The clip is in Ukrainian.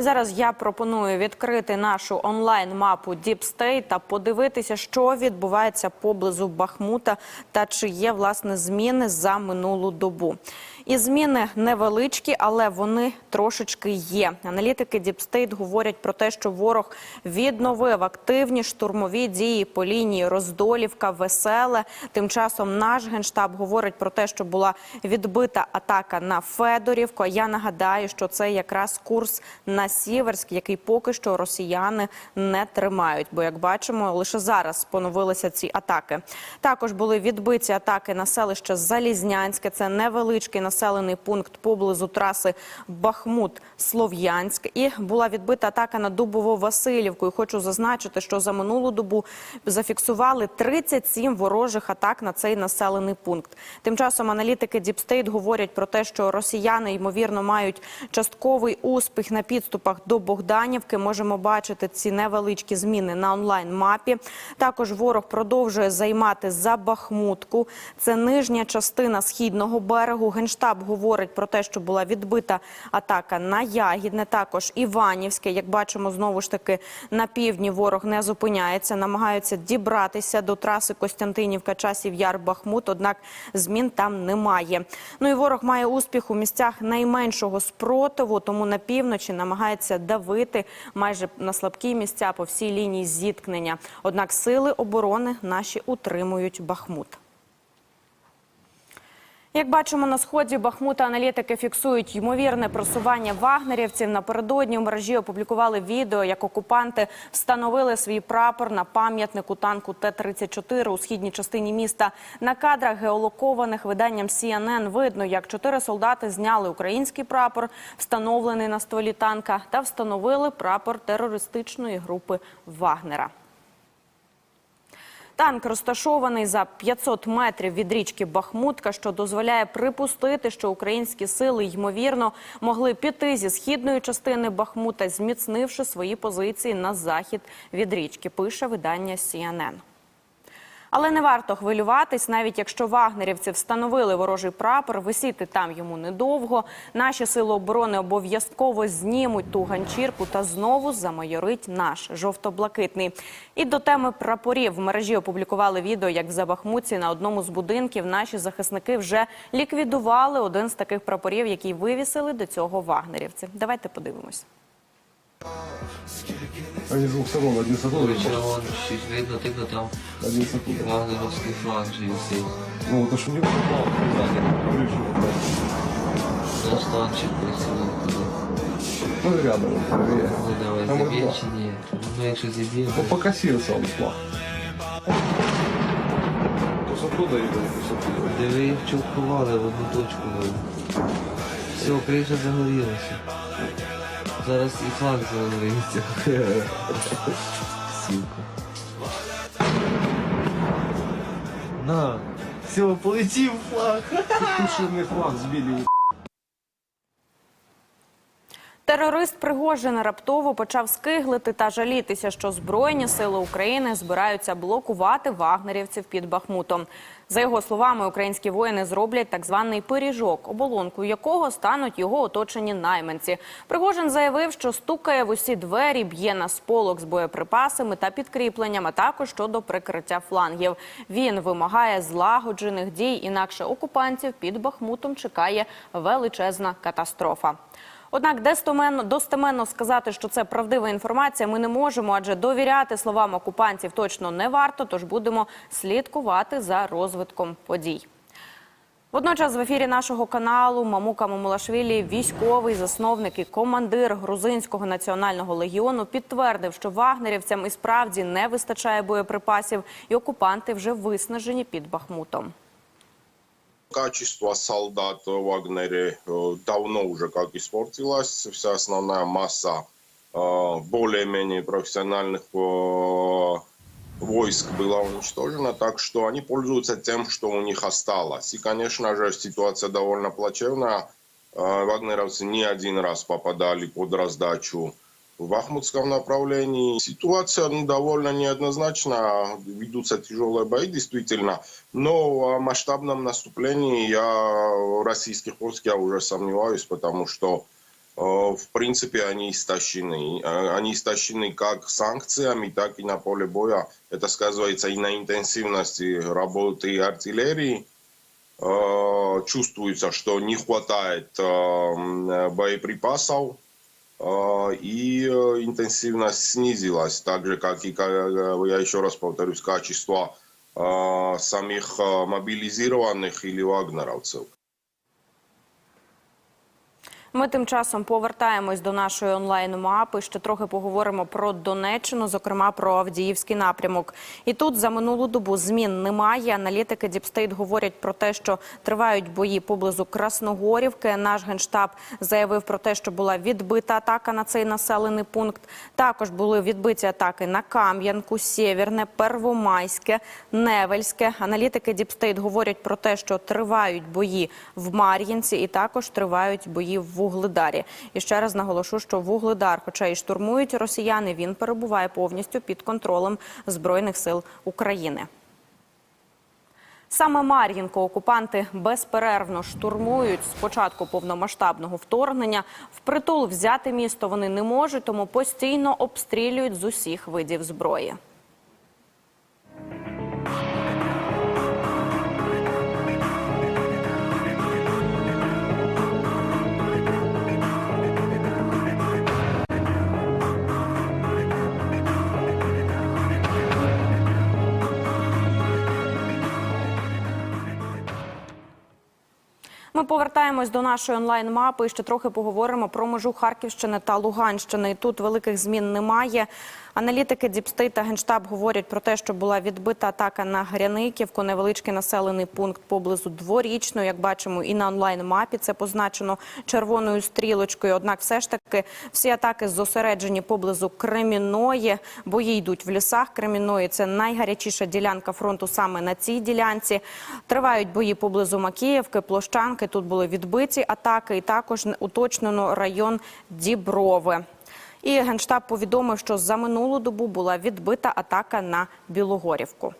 Зараз я пропоную відкрити нашу онлайн-мапу Deep State та подивитися, що відбувається поблизу Бахмута та чи є власне зміни за минулу добу. І зміни невеличкі, але вони трошечки є. Аналітики State говорять про те, що ворог відновив активні штурмові дії по лінії Роздолівка, Веселе. Тим часом наш генштаб говорить про те, що була відбита атака на Федорівку. Я нагадаю, що це якраз курс на Сіверськ, який поки що росіяни не тримають. Бо, як бачимо, лише зараз поновилися ці атаки. Також були відбиті атаки на селище Залізнянське. Це невеличкий населений пункт поблизу траси Бахмут-Слов'янськ. І була відбита атака на Дубово-Василівку. І хочу зазначити, що за минулу добу зафіксували 37 ворожих атак на цей населений пункт. Тим часом аналітики State говорять про те, що росіяни ймовірно мають частковий успіх на підступах до Богданівки. Можемо бачити ці невеличкі зміни на онлайн-мапі. Також ворог продовжує займати за Бахмутку. Це нижня частина східного берегу. Генштаб говорить про те, що була відбита атака на Ягідне. Також Іванівське. Як бачимо, знову ж таки на півдні ворог не зупиняється, намагаються дібратися до траси Костянтинівка, часів Яр Бахмут. Однак змін там немає. Ну і ворог має успіх у місцях найменшого спротиву, тому на півночі намагається давити майже на слабкі місця по всій лінії зіткнення. Однак сили оборони наші утримують Бахмут. Як бачимо на сході Бахмута, аналітики фіксують ймовірне просування вагнерівців. Напередодні у мережі опублікували відео, як окупанти встановили свій прапор на пам'ятнику танку Т-34 у східній частині міста. На кадрах геолокованих виданням CNN видно, як чотири солдати зняли український прапор, встановлений на стволі танка, та встановили прапор терористичної групи Вагнера. Танк розташований за 500 метрів від річки Бахмутка, що дозволяє припустити, що українські сили ймовірно могли піти зі східної частини Бахмута, зміцнивши свої позиції на захід від річки. Пише видання CNN. Але не варто хвилюватись, навіть якщо вагнерівці встановили ворожий прапор, висіти там йому недовго. Наші сили оборони обов'язково знімуть ту ганчірку та знову замайорить наш жовто-блакитний. І до теми прапорів в мережі опублікували відео, як в Забахмуці на одному з будинків наші захисники вже ліквідували один з таких прапорів, який вивісили до цього вагнерівці. Давайте подивимось. Они с двух сторон, один с одной, Вечора вон щось видно, тільки там один с оттуда. вагнеровський фланг же висить. Ну, это ж у него Достанчик присунув туди. Ну, рядом, правее. Ну давай, два. чи ні? Ну якщо зіб'є, Ну, то покосился он флаг. То то с оттуда. диви, в одну точку. Все, криша загорілася. Зараз і фланг загориться. Сілка. На, все, полетів флаг. Тушенный флаг сбили. Терорист Пригожин раптово почав скиглити та жалітися, що Збройні сили України збираються блокувати вагнерівців під Бахмутом. За його словами, українські воїни зроблять так званий пиріжок, оболонкою якого стануть його оточені найманці. Пригожин заявив, що стукає в усі двері, б'є на сполох з боєприпасами та підкріпленням, також щодо прикриття флангів. Він вимагає злагоджених дій, інакше окупантів під Бахмутом чекає величезна катастрофа. Однак достеменно, достеменно сказати, що це правдива інформація, ми не можемо, адже довіряти словам окупантів точно не варто, тож будемо слідкувати за розвитком подій. Водночас в ефірі нашого каналу Мамука Мамулашвілі, військовий засновник і командир грузинського національного легіону, підтвердив, що вагнерівцям і справді не вистачає боєприпасів, і окупанти вже виснажені під Бахмутом. Качество солдат в Вагнере э, давно уже как испортилось. Вся основная масса э, более-менее профессиональных э, войск была уничтожена, так что они пользуются тем, что у них осталось. И, конечно же, ситуация довольно плачевная. Вагнеровцы не один раз попадали под раздачу в Бахмутском направлении. Ситуация ну, довольно неоднозначна, ведутся тяжелые бои действительно, но о масштабном наступлении я российских войск я уже сомневаюсь, потому что Э, В принципе, они истощены. Э, Они истощены как санкциями, так и на поле боя. Это сказывается и на интенсивности работы артиллерии. Э, Чувствуется, что не хватает боеприпасов. Э, И э, интенсивность снизилась, так же, как и, ка- я еще раз повторюсь, качество э, самих э, мобилизированных или вагнеровцев. Ми тим часом повертаємось до нашої онлайн-мапи. Ще трохи поговоримо про Донеччину, зокрема про Авдіївський напрямок. І тут за минулу добу змін немає. Аналітики Діпстейт говорять про те, що тривають бої поблизу Красногорівки. Наш генштаб заявив про те, що була відбита атака на цей населений пункт. Також були відбиті атаки на Кам'янку, Сєвєрне, Первомайське, Невельське. Аналітики Діпстейт говорять про те, що тривають бої в Мар'їнці і також тривають бої в Вугледарі. І ще раз наголошу, що Вугледар, хоча і штурмують росіяни, він перебуває повністю під контролем збройних сил України. Саме Мар'їнку окупанти безперервно штурмують з початку повномасштабного вторгнення. Впритул взяти місто вони не можуть, тому постійно обстрілюють з усіх видів зброї. Ми повертаємось до нашої онлайн-мапи і ще трохи поговоримо про межу Харківщини та Луганщини. І тут великих змін немає. Аналітики Діпстейт та Генштаб говорять про те, що була відбита атака на Гряниківку, невеличкий населений пункт поблизу дворічної. Як бачимо, і на онлайн-мапі це позначено червоною стрілочкою. Однак, все ж таки, всі атаки зосереджені поблизу Кремінної. Бої йдуть в лісах Кремінної. Це найгарячіша ділянка фронту саме на цій ділянці. Тривають бої поблизу Макіївки, Площанки. Тут були відбиті атаки, і також уточнено район Діброви. І генштаб повідомив, що за минулу добу була відбита атака на Білогорівку.